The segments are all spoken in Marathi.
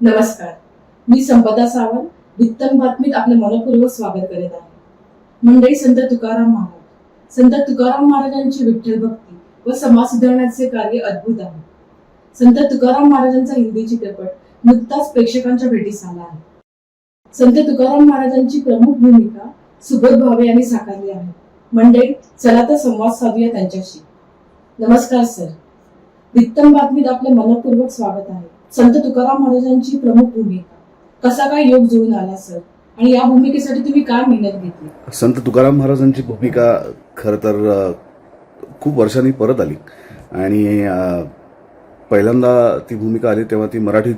नमस्कार. मी संपदा सावंत वित्तम बातमीत आपले मनपूर्वक स्वागत करीत आहे. मंडळी संत तुकाराम महाराज. संत तुकाराम महाराजांची विठ्ठल भक्ती व समाज सुधारण्याचे कार्य अद्भुत आहे. संत तुकाराम महाराजांचा हिंदी चित्रपट नुकताच प्रेक्षकांच्या भेटीस आला आहे. संत तुकाराम महाराजांची प्रमुख भूमिका सुबोध भावे यांनी साकारली आहे. मंडळी चला तर संवाद साधूया त्यांच्याशी. नमस्कार सर. वित्तम बातमीत आपले मनपूर्वक स्वागत आहे. संत तुकाराम महाराजांची प्रमुख भूमिका. कसा काय योग जुळून आला सर? आणि या भूमिकेसाठी तुम्ही काय मेहनत घेतली? संत तुकाराम महाराजांची भूमिका खरं तर खूप वर्षांनी परत आली. आणि पहिल्यांदा ती भूमिका आली तेव्हा ती मराठी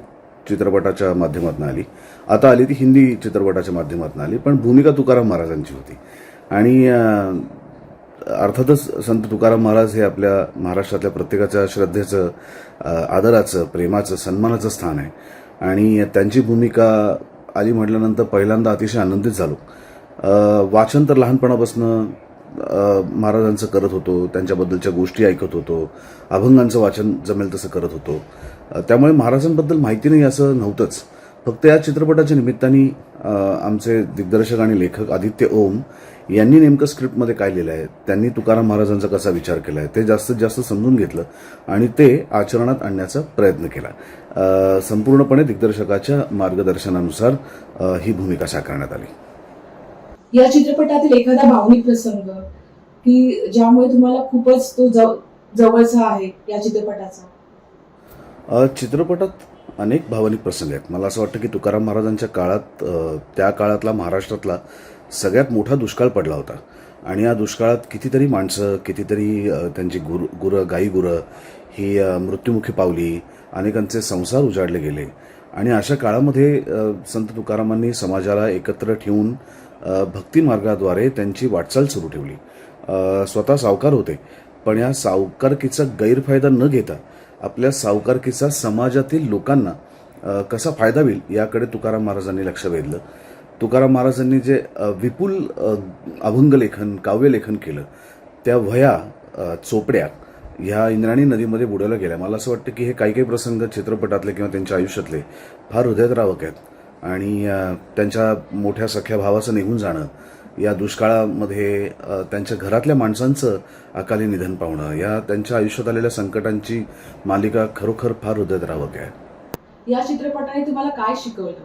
चित्रपटाच्या माध्यमातून आली. आता आली ती हिंदी चित्रपटाच्या माध्यमातून आली पण भूमिका तुकाराम महाराजांची होती. आणि अर्थातच संत तुकाराम महाराज हे आपल्या महाराष्ट्रातल्या प्रत्येकाच्या श्रद्धेचं आदराचं प्रेमाचं सन्मानाचं स्थान आहे. आणि त्यांची भूमिका आली म्हटल्यानंतर पहिल्यांदा अतिशय आनंदित झालो. वाचन तर लहानपणापासून महाराजांचं करत होतो त्यांच्याबद्दलच्या गोष्टी ऐकत होतो अभंगांचं वाचन जमेल तसं करत होतो. त्यामुळे महाराजांबद्दल माहिती नाही असं नव्हतंच. फक्त या चित्रपटाच्या निमित्ताने आमचे दिग्दर्शक आणि लेखक आदित्य ओम यांनी नेमकं स्क्रिप्टमध्ये काय लिहिलं आहे त्यांनी तुकाराम महाराजांचा कसा विचार केला आहे ते जास्तीत जास्त समजून घेतलं आणि ते आचरणात आणण्याचा प्रयत्न केला. संपूर्णपणे दिग्दर्शकाच्या मार्गदर्शनानुसार ही भूमिका साकारण्यात आली. या चित्रपटातील एखादा भावनिक प्रसंग की ज्यामुळे तुम्हाला खूपच तो जव- जवळचा आहे या चित्रपटाचा? चित्रपटात अनेक भावनिक प्रसंग आहेत. मला असं वाटतं की तुकाराम महाराजांच्या काळात त्या काळातला महाराष्ट्रातला सगळ्यात मोठा दुष्काळ पडला होता. आणि या दुष्काळात कितीतरी माणसं कितीतरी त्यांची गुर गुरं गाई गुरं ही मृत्युमुखी पावली अनेकांचे संसार उजाडले गेले. आणि अशा काळामध्ये संत तुकारामांनी समाजाला एकत्र ठेवून भक्ती मार्गाद्वारे त्यांची वाटचाल सुरू ठेवली. स्वतः सावकार होते. पण या सावकारकीचा गैरफायदा न घेता आपल्या सावकारकीचा समाजातील लोकांना कसा फायदा होईल याकडे तुकाराम महाराजांनी लक्ष वेधलं. तुकाराम महाराजांनी जे विपुल अभंगलेखन काव्यलेखन केलं त्या वह्या चोपड्या ह्या इंद्राणी नदीमध्ये बुडायला गेल्या. मला असं वाटतं की हे काही काही प्रसंग चित्रपटातले किंवा त्यांच्या आयुष्यातले फार हृदयद्रावक आहेत. आणि त्यांच्या मोठ्या सख्या भावाचं निघून जाणं या दुष्काळामध्ये त्यांच्या घरातल्या माणसांचं अकाली निधन पावणं या त्यांच्या आयुष्यात आलेल्या संकटांची मालिका खरोखर फार हृदयद्रावक आहे. या चित्रपटाने तुम्हाला काय शिकवलं?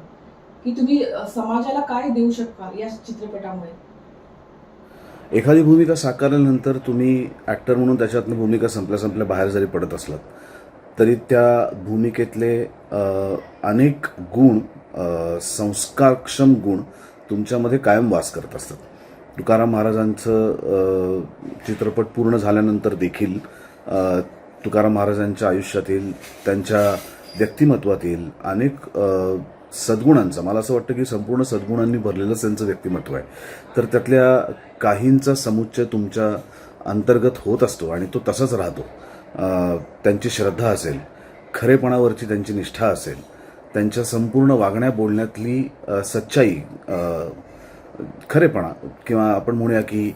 की तुम्ही समाजाला काय देऊ शकता या चित्रपटामुळे? एखादी भूमिका साकारल्यानंतर तुम्ही ॲक्टर म्हणून त्याच्यातनं भूमिका संपल्या संपल्या बाहेर जरी पडत असलात तरी त्या भूमिकेतले अनेक गुण संस्कारक्षम गुण तुमच्यामध्ये कायम वास करत असतात. तुकाराम महाराजांचं चित्रपट पूर्ण झाल्यानंतर देखील तुकाराम महाराजांच्या आयुष्यातील त्यांच्या व्यक्तिमत्वातील अनेक सद्गुणांचा मला असं वाटतं की संपूर्ण सद्गुणांनी भरलेलंच त्यांचं व्यक्तिमत्व आहे. तर त्यातल्या काहींचा समुच्चय तुमच्या अंतर्गत होत असतो आणि तो तसाच राहतो. त्यांची श्रद्धा असेल खरेपणावरची त्यांची निष्ठा असेल त्यांच्या संपूर्ण वागण्या बोलण्यातली सच्चाई खरेपणा किंवा आपण म्हणूया की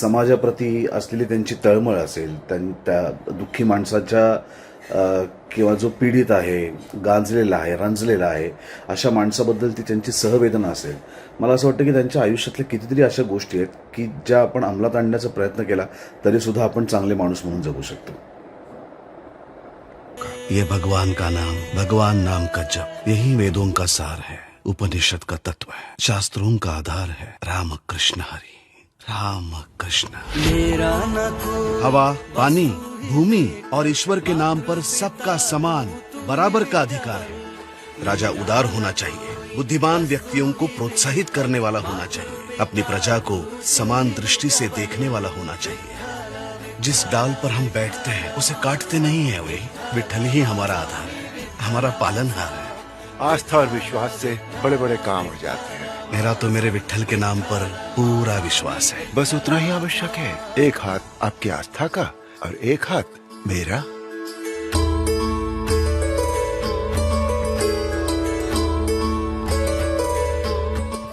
समाजाप्रती असलेली त्यांची तळमळ असेल त्यां त्या दुःखी माणसाच्या किंवा जो पीडित आहे गांजलेला आहे रंजलेला आहे अशा माणसाबद्दल ती त्यांची सहवेदना असेल. मला असं वाटतं की त्यांच्या आयुष्यातल्या कितीतरी अशा गोष्टी आहेत की ज्या आपण अंमलात आणण्याचा प्रयत्न केला तरीसुद्धा आपण चांगले माणूस म्हणून जगू शकतो. ये भगवान का नाम भगवान नाम का जप यही वेदों का सार है उपनिषद का तत्व है शास्त्रों का आधार है राम कृष्ण हरि राम कृष्ण हवा पानी भूमि और ईश्वर के नाम पर सबका समान बराबर का अधिकार है। राजा उदार होना चाहिए बुद्धिमान व्यक्तियों को प्रोत्साहित करने वाला होना चाहिए अपनी प्रजा को समान दृष्टि से देखने वाला होना चाहिए। जिस डाल पर हम बैठते हैं उसे काटते नहीं है वे। विठल ही हमारा आधार है हमारा पालनहार है। आस्था और विश्वास से बड़े बड़े काम हो जाते हैं। मेरा तो मेरे विठल के नाम पर पूरा विश्वास है। बस उतना ही आवश्यक है एक हाथ आपकी आस्था का और एक हाथ मेरा।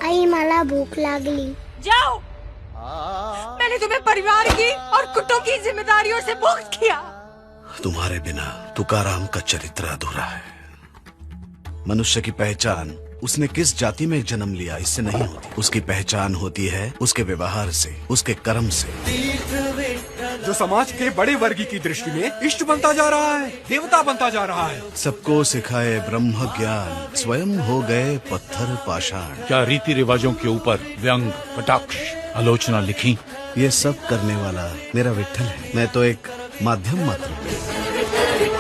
आई मला भूक लागली। जाओ। मैंने तुम्हें परिवार की और कुटुंब की जिम्मेदारियों से मुक्त किया। तुम्हारे बिना तुकाराम का चरित्र अधूरा है। मनुष्य की पहचान उसने किस जाति में जन्म लिया इससे नहीं होती। उसकी पहचान होती है उसके व्यवहार से उसके कर्म से। जो समाज के बड़े वर्ग की दृष्टि में इष्ट बनता जा रहा है देवता बनता जा रहा है। सबको सिखाए ब्रह्म ज्ञान स्वयं हो गए पत्थर पाषाण। क्या रीति रिवाजों के ऊपर व्यंग कटाक्ष आलोचना लिखी? ये सब करने वाला मेरा विठ्ठल है मैं तो एक माध्यम मात्र हूँ।